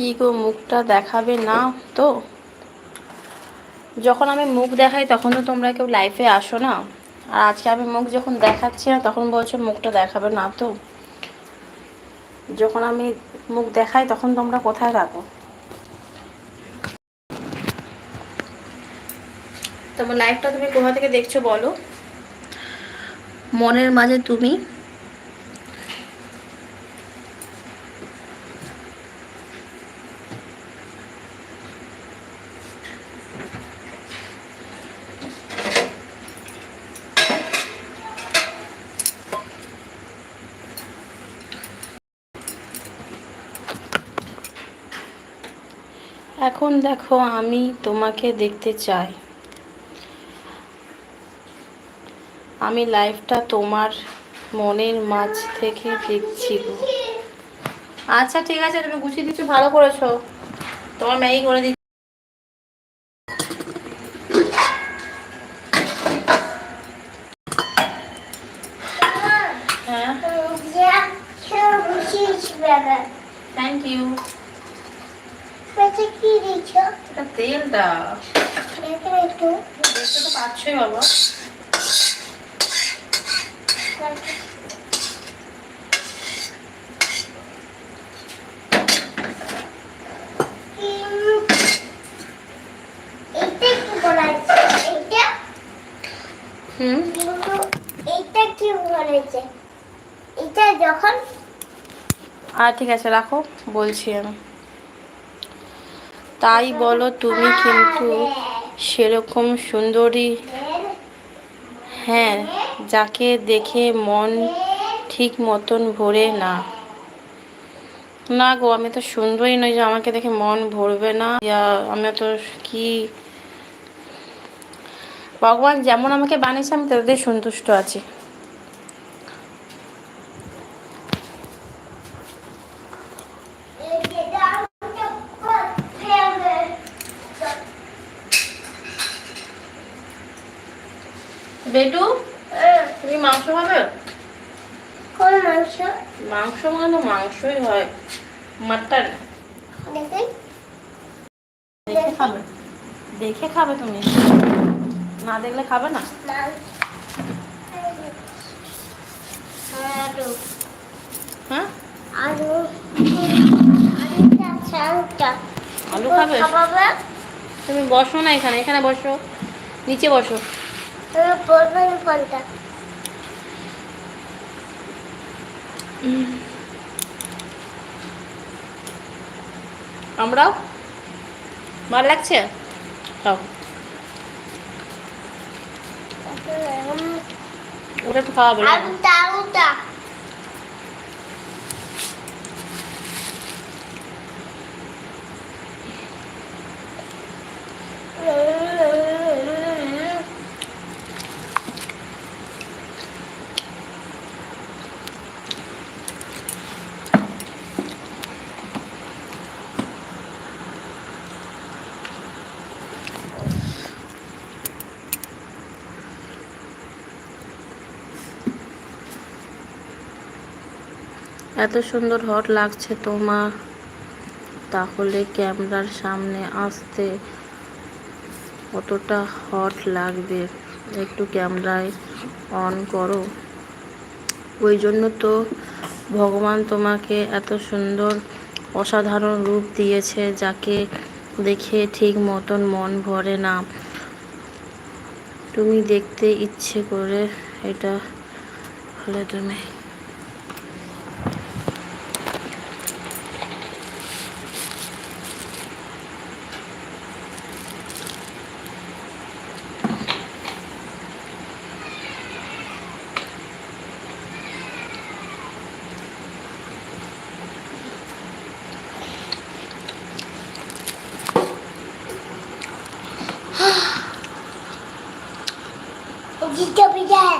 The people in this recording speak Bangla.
কি গো মুখটা দেখাবে না তো? যখন আমি মুখ দেখাই তখন তো তোমরা কেউ লাইফে আসো না। আর আজকে আমি মুখ যখন দেখাচ্ছি না তখন বলছো মুখটা দেখাবে না তো। যখন আমি মুখ দেখাই তখন তোমরা কোথায় থাকো? তোমার লাইফটা তুমি কোথা থেকে দেখছ বলো? মনের মাঝে তুমি এখন দেখো আমি তোমাকে দেখতে চাই। আমি লাইফটা তোমার মনের মাঝ থেকে দেখছি আচ্ছা ঠিক আছে, তুমি গুছিয়ে দিচ্ছ, ভালো করেছ। তোমার ম্যাগি করে দিচ্ছি। হ্যাঁ। থ্যাংক ইউ এটা তেলটা। দেখতে তো। পাচ্ছই বাবা এটা কি বলেছে? এটা যখন আর ঠিক আছে রাখো। বলছি আমি। তাই বলো তুমি কিন্তু সেরকম সুন্দরী। হ্যাঁ যাকে দেখে মন ঠিক মতন ভরে না। না গো, আমি তো সুন্দরই নই যে আমাকে দেখে মন ভরবে না। আমি তো কি ভগবান যেমন আমাকে বানিয়েছে, আমি তাদের সন্তুষ্ট আছি। বেটু? তুমি মাংস খাবে? কোন মাংস? মাংস মানে মাংসই হয়। মাটন। দেখে। খাবে। দেখে খাবে তুমি। না দেখলে খাবে না? আলু। হ্যাঁ? আলু। আলু খাবে। তুমি বসো না এখানে। এখানে বসো। নিচে বসো। কোনটা? আমরাও? ভালো লাগছে? খাও। ওটা একটু খাওয়াবে না? এত সুন্দর হট লাগছে তোমার তাহলে ক্যামেরার সামনে আসতে কতটা হট লাগবে? একটু ক্যামেরায় অন করো। ওই জন্য তো ভগবান তোমাকে এত সুন্দর অসাধারণ রূপ দিয়েছে, যাকে দেখে ঠিক মতন মন ভরে না। তুমি দেখতে ইচ্ছে করে এটা হলে তুমি It's